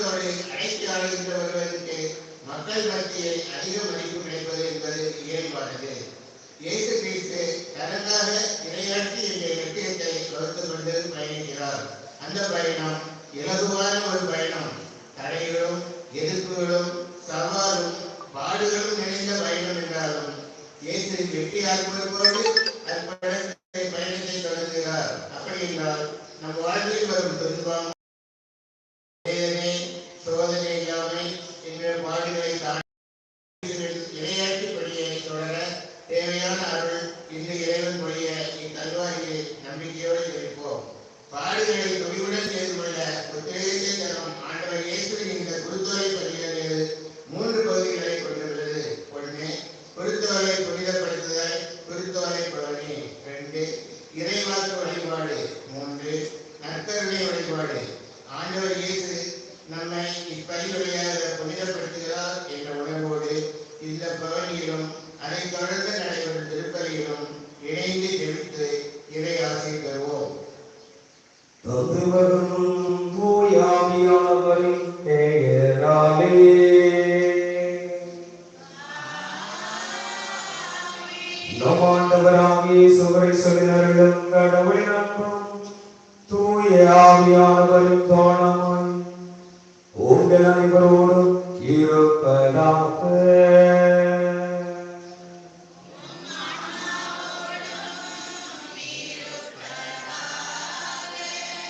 மக்களோடு அனைத்து ஆளுகின்ற மக்கள் மத்தியில் அதிக மதிப்பு கிடைப்பது என்பது இயல்பானது. இயேசு கிறிஸ்து தனக்காக இரையாற்றி இந்த இலக்கியத்தை வகுத்து கொண்டு பயணிக்கிறார். அந்த பயணம் இலகுவான ஒரு பயணம். தடைகளும் எதிர்ப்புகளும் சவாலும் பாடுகளும் நிறைந்த பயணம் என்றாலும் இயேசு வெற்றி ஆக்குவது போது அற்புத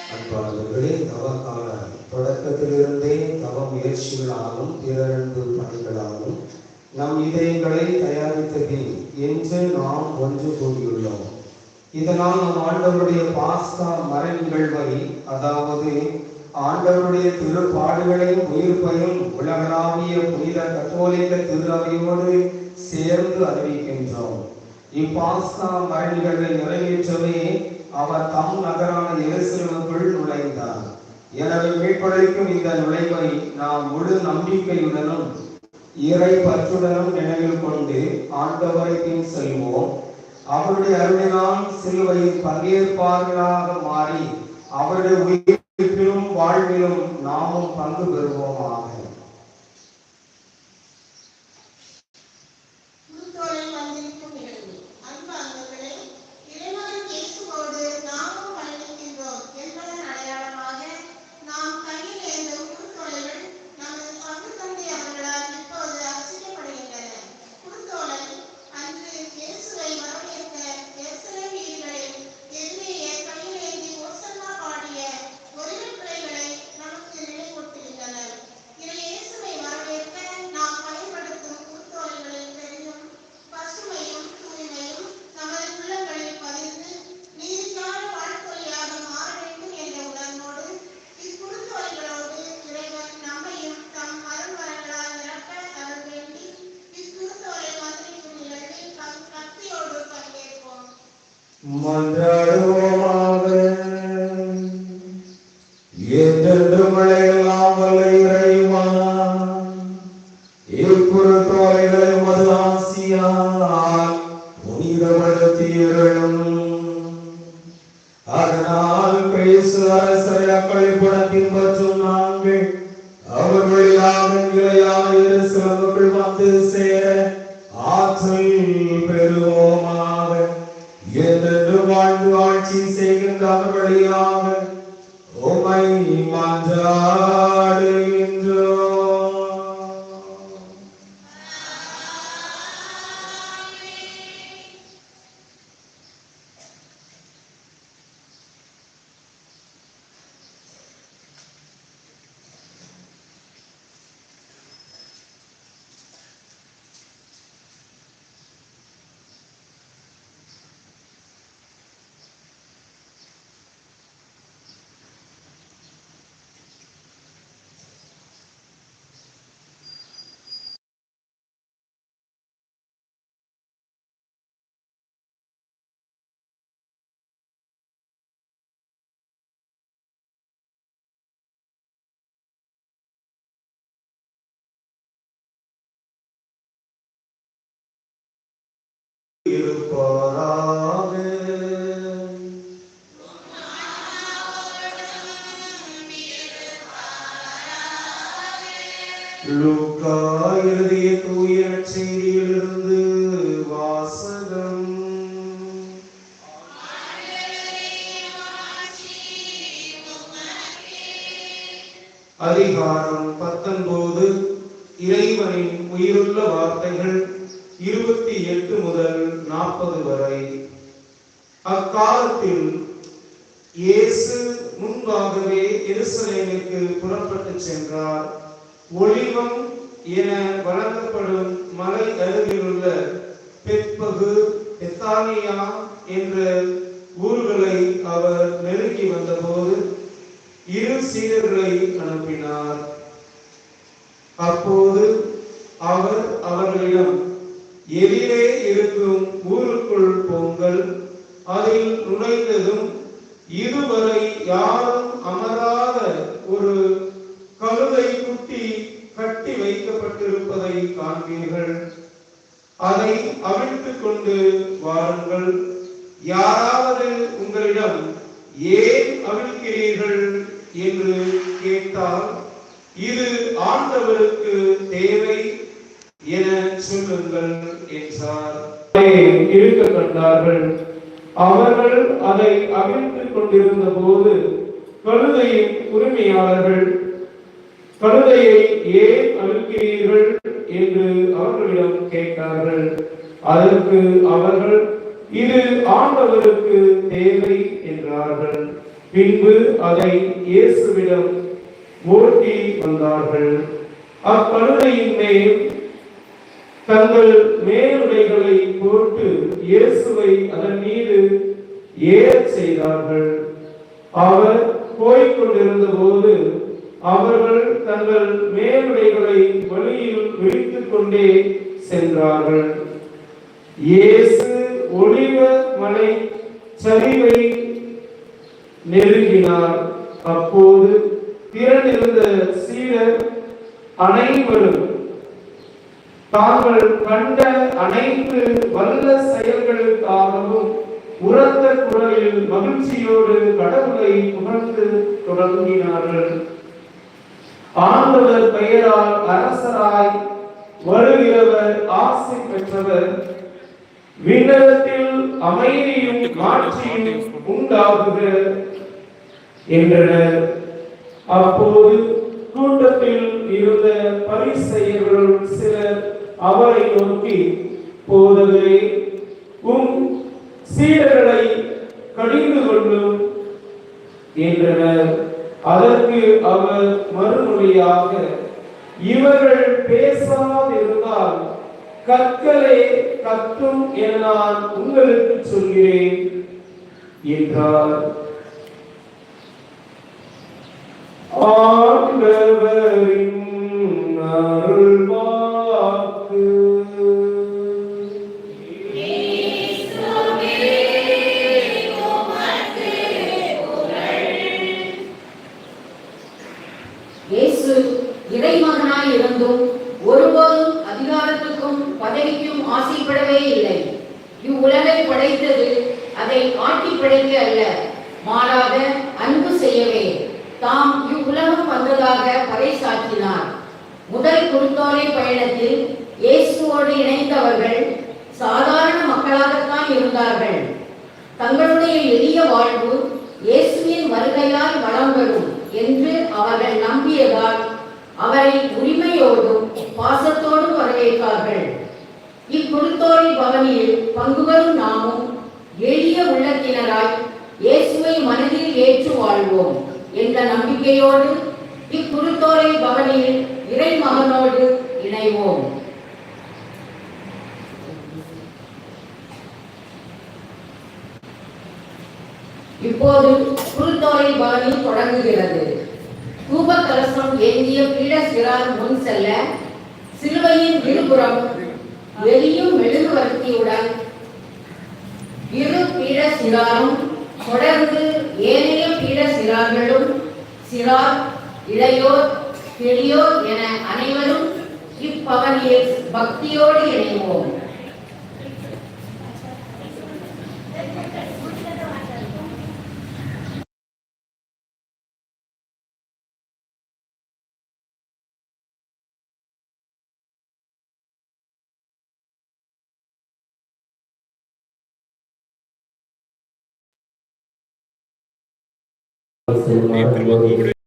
அன்பாளர்களே தவக்கால தொடக்கத்திலிருந்தே தவ முயற்சிகளாகவும் திரண்டு பணிகளாலும் நம் இதயங்களை தயாரித்ததில் என்று நாம் ஒன்று கூறியுள்ளோம் இதனால் நம் ஆண்டவருடைய பாஸ்தா மர நிகழ்வை அதாவது ஆண்டவருடைய திருப்பாடுகளையும் உயிர்ப்பையும் உலகளாவிய புனித கத்தோலிக்க திருவையோடு சேர்ந்து அறிவிக்கின்றோம். இப்பாஸ்தா மர நிகழ்வை நிறைவேற்றவே அவர் தம் நகரான எருசலேமுக்குள் நுழைந்தார். எனவே மீட்படைக்கும் இந்த நுழைவை நாம் முழு நம்பிக்கையுடனும் இறை பற்றுடனும் நினைவில் கொண்டு ஆண்டவரை செல்வோம் அவருடைய அருளினால் சிலுவையில் பங்கேற்பார்களாக மாறி அவருடைய உயிர்ப்பிலும் வாழ்விலும் நாமும் பங்கு பெறுவோமாக. mother இருப்பாராக. லூக்கா எழுதிய தூய செய்தியிலிருந்து வாசகம். அதிகாரம் பத்தொன்பது இறைவனின் உயிருள்ள வார்த்தைகள். இருபத்தி எட்டு முதல் நாற்பது வரை. அக்காலத்தில் இயேசு முன்பாகவே எருசலேமிற்கு புறப்பட்டு சென்றார். ஒளிவம் என வழங்கப்படும் மலை அருகிலுள்ள பெத்பகு பெத்தானியா என்ற ஊர்களை அவர் நெருங்கி வந்தபோது இரு சீடர்களை அனுப்பினார். அப்போது அவர் அவர்களிடம் எதிரே இருக்கும் ஊருக்குள் போங்கள் அதில் நுழைந்ததும் இதுவரை யாரும் அமராத ஒரு கழுதை குட்டி கட்டி வைக்கப்பட்டிருப்பதை காண்பீர்கள். அதை அவிழ்த்துக் கொண்டு வாருங்கள். யாராவது உங்களிடம் ஏன் அவிழ்க்கிறீர்கள் என்று கேட்டால் இது ஆண்டவருக்கு தேவை என சொல்லுங்கள். கண்டார்கள். அவர்கள் அதை அவிழ்த்துக் கொண்டிருந்த போது கழுதையின் உரிமையாளர்கள் கழுதையை ஏன் அழுக்கிறீர்கள் என்று அவர்களிடம் கேட்டார்கள். அதற்கு அவர்கள் இது ஆண்டவருக்கு தேவை என்றார்கள். பின்பு அதை இயேசுவிடம் ஓட்டி வந்தார்கள். அக்கழுதையின் மேல் தங்கள் மேலுடைகளை போட்டு இயேசுவை அதன் மீது ஏற செய்தார்கள். அவர் போய்க் கொண்டிருந்த போது அவர்கள் தங்கள் மேலுடைகளை வழியில் விழித்துக் கொண்டே சென்றார்கள். இயேசு ஒளிவ மலை சரிவை நெருங்கினார். அப்போது திரண்டிருந்த சீடர் அனைவரும் தாங்கள் கண்ட அனைத்து வல்ல செயல்களுக்காகவும் உரத்த குரலில் மகிழ்ச்சியோடு கடவுளை புகழ்ந்து தொடங்கினார்கள். ஆண்டவர் பெயரால் அரசராய் வருகிறவர் ஆசை பெற்றவர். விண்ணகத்தில் அமைதியும் மாட்சியும் உண்டாகுக என்றனர். அப்போது கூட்டத்தில் இருந்த பரிசெயர்களுள் சிலர் அவரை நோக்கி போதவரே உம் சீடர்களை கடிந்து கொள்ளும் என்றனர். அதற்கு அவர் மறுமொழியாக இவர்கள் பேசாதிருந்தால் கற்களே கத்தும் என நான் உங்களுக்கு சொல்கிறேன் என்றார். ஆண்டவரே முதல் பயணத்தில் இயேசுவோடு இணைந்தவர்கள் சாதாரண மக்களாகத்தான் இருந்தார்கள். தங்களுடைய எளிய வாழ்வு இயேசுவின் வருகையால் வளம் பெறும் என்று அவர்கள் நம்பியதால் அவரை உரிமையோடும் பாசத்தோடும் வரவேற்பார்கள். இக்குருத்தோரி பவனியில் பங்கு வரும் நாமும் எளிய உள்ளத்தினராய் இயேசுவை மனதில் ஏற்று வாழ்வோம் என்ற நம்பிக்கையோடு இக்குருத்தோரை பவனியில் இறைமகனோடு இணைவோம். இப்போது குருத்தோரை பவனி தொடங்குகிறது. தூப கலசம் ஏந்திய பீட சிறார் முன் செல்ல சிலுவையின் இருபுறம் வெளியும் மெழுகுவர்த்தியுடன் இரு பீட சிறாரும் தொடர்ந்து ஏனைய பீட சிறார்களும் சிறார் இளையோர் பெரியோர் என அனைவரும் இப்பவனியில் பக்தியோடு இணைவோம் Gracias.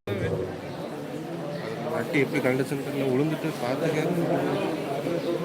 எப்படி கண்ட சென்டரில் விழுந்துட்டு பார்த்து கேட்க